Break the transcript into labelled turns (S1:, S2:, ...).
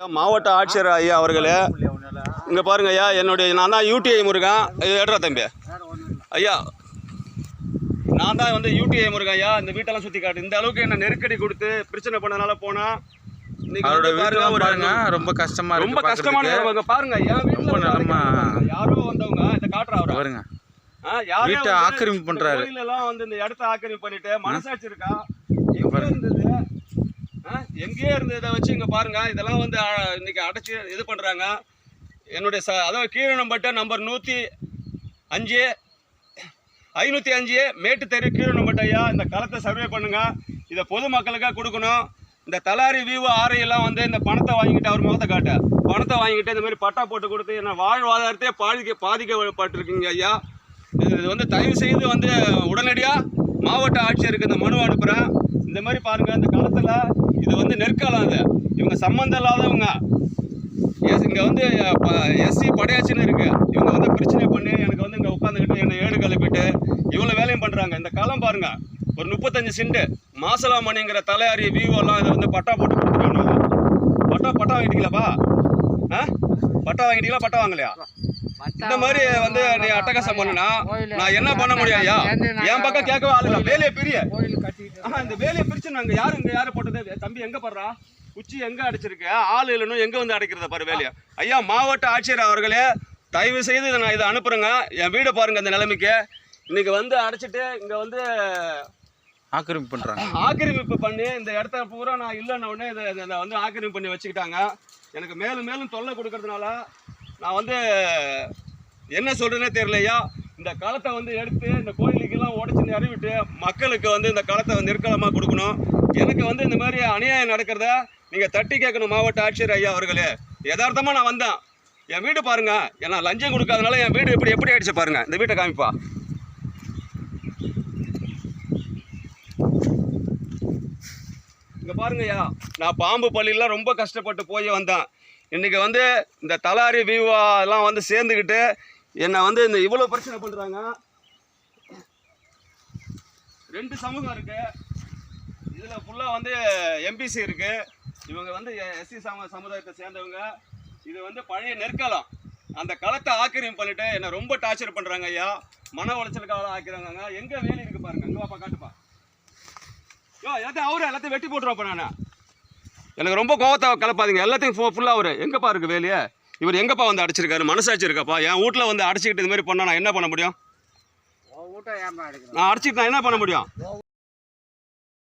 S1: மாவட்ட ஆட்சியர் ஐயா அவர்களே இங்கே பாருங்க ஐயா என்னுடைய நான் தான் யூடிஐ முருகன். எடுறா தம்பி. ஐயா நான் தான் வந்து யூடிஐ முருகன் ஐயா இந்த வீட்டெல்லாம் சுற்றி காட்டு. இந்த அளவுக்கு என்ன நெருக்கடி கொடுத்து பிரச்சனை பண்ணனால போனா இன்னைக்கு
S2: அவரோட
S1: வந்து பாருங்க
S2: ரொம்ப கஷ்டமா
S1: ரொம்ப கஷ்டமான பாருங்க
S2: ரொம்ப நிலமா.
S1: யாரோ வந்தவங்க இதை காட்டுறா அவரை.
S2: பாருங்க. வீட்டை ஆக்கிரமிப்பு பண்றாரு.
S1: வந்து இந்த இடத்த ஆக்கிரமிப்பு பண்ணிட்டு மனசாட்சி இருக்கா? எங்க. இருந்தது? எங்கேயே இருந்து இருந்ததை வச்சு இங்கே பாருங்கள் இதெல்லாம் வந்து இன்றைக்கி அடைச்சி இது பண்ணுறாங்க என்னுடைய ச அதாவது கீழனம்பட்ட நம்பர் நூற்றி அஞ்சு ஐநூற்றி அஞ்சு மேட்டு தெரு ஐயா இந்த களத்தை சர்வே பண்ணுங்கள் இதை பொதுமக்களுக்காக கொடுக்கணும். இந்த தலாரி வியூ ஆரையெல்லாம் வந்து இந்த பணத்தை வாங்கிட்டு அவர் முகத்தை காட்ட. பணத்தை வாங்கிட்டு இந்த மாதிரி பட்டா போட்டு கொடுத்து என்ன வாழ்வாதாரத்தையே பாதிக்க பாதிக்கப்பட்டிருக்கீங்க ஐயா. இது வந்து தயவு செய்து வந்து உடனடியாக மாவட்ட ஆட்சியருக்கு இந்த மனு அனுப்புகிறேன் இந்த மாதிரி பாருங்கள் இந்த காலத்தில் இது வந்து நெற்காலம் அது. இவங்க சம்மந்தம் இல்லாதவங்க. எஸ் இங்கே வந்து எஸ்சி படையாச்சின்னு இருக்கு. இவங்க வந்து பிரச்சனை பண்ணி எனக்கு வந்து இங்கே உட்காந்துக்கிட்டு என்னை ஏடு கிளப்பிட்டு இவ்வளோ வேலையும் பண்ணுறாங்க இந்த காலம் பாருங்க ஒரு முப்பத்தஞ்சு சிண்டு மாசலாமணிங்கிற தலையாரி எல்லாம் இதை வந்து பட்டா போட்டு கொடுத்துருக்காங்க பட்டா பட்டா வாங்கிட்டீங்களாப்பா ஆ? பட்டா வாங்கிட்டீங்களா பட்டா வாங்கலையா? இந்த மாதிரி வந்து நீ அட்டகாசம் பண்ணுனா நான் என்ன பண்ண முடியும் ஐயா என் பக்கம் கேட்கவே ஆளு இல்லை வேலையை பிரிய. ஆஹா இந்த வேலையை பிரிச்சு நாங்க யாரு இங்க யாரு போட்டது? தம்பி எங்க படுறா? உச்சி எங்க அடிச்சிருக்க? ஆள் இல்லைன்னு எங்க வந்து அடைக்கிறத பாரு வேலையை. ஐயா மாவட்ட ஆட்சியர் அவர்களே தயவு செய்து இதை நான் இதை அனுப்புறேங்க. என் வீடை பாருங்க இந்த நிலைமைக்கு. இன்னைக்கு வந்து அடைச்சிட்டு இங்க வந்து
S2: ஆக்கிரமிப்பு பண்றாங்க.
S1: ஆக்கிரமிப்பு பண்ணி இந்த இடத்த பூரா நான் இல்லைன்ன உடனே இதை இதை வந்து ஆக்கிரமிப்பு பண்ணி வச்சுக்கிட்டாங்க. எனக்கு மேலும் மேலும் தொல்லை கொடுக்கறதுனால நான் வந்து என்ன சொல்கிறேனே தெரியலையா இந்த களத்தை வந்து எடுத்து இந்த கோயிலுக்கெல்லாம் உடச்சி நிறவிட்டு மக்களுக்கு வந்து இந்த களத்தை வந்து நிற்கலமாக கொடுக்கணும். எனக்கு வந்து இந்த மாதிரி அநியாயம் நடக்கிறத நீங்கள் தட்டி கேட்கணும் மாவட்ட ஆட்சியர் ஐயா அவர்களே. யதார்த்தமாக நான் வந்தேன். என் வீடு பாருங்க. ஏன்னா லஞ்சம் கொடுக்காதனால என் வீடு இப்படி எப்படி ஆயிடுச்சு பாருங்கள் இந்த வீட்டை காமிப்பா. இங்கே பாருங்கய்யா. நான் பாம்பு பள்ளியெலாம் ரொம்ப கஷ்டப்பட்டு போய் வந்தேன். இன்றைக்கி வந்து இந்த தலாரி விவா எல்லாம் வந்து சேர்ந்துக்கிட்டு என்னை வந்து இந்த இவ்வளோ பிரச்சனை பண்ணுறாங்க ரெண்டு சமூகம் இருக்குது இதில் ஃபுல்லாக வந்து எம்பிசி இருக்குது இவங்க வந்து எஸ்சி சம சமுதாயத்தை சேர்ந்தவங்க. இது வந்து பழைய நெற்காலம் அந்த களத்தை ஆக்கிரியம் பண்ணிட்டு என்னை ரொம்ப டார்ச்சர் பண்ணுறாங்க ஐயா. மன உளைச்சலுக்காக ஆக்கிறாங்க எங்கே வேலி இருக்குது பாருங்க. அங்கே பாப்பா காட்டுப்பா. எல்லாத்தையும் அவரு எல்லாத்தையும் வெட்டி போட்டுருவாப்ப நான். எனக்கு ரொம்ப கோவத்தை கலப்பாதீங்க எல்லாத்தையும் ஃபுல்லாக அவரு. எங்கப்பா இருக்கு வேலையே இவர் எங்கப்பா வந்து அடைச்சிருக்காரு? மனசாட்சி இருக்காப்பா? என் வீட்டில் வந்து அடைச்சிக்கிட்டு இது மாதிரி பண்ணா நான் என்ன பண்ண முடியும்? நான் அடைச்சிட்டு நான் என்ன பண்ண முடியும்?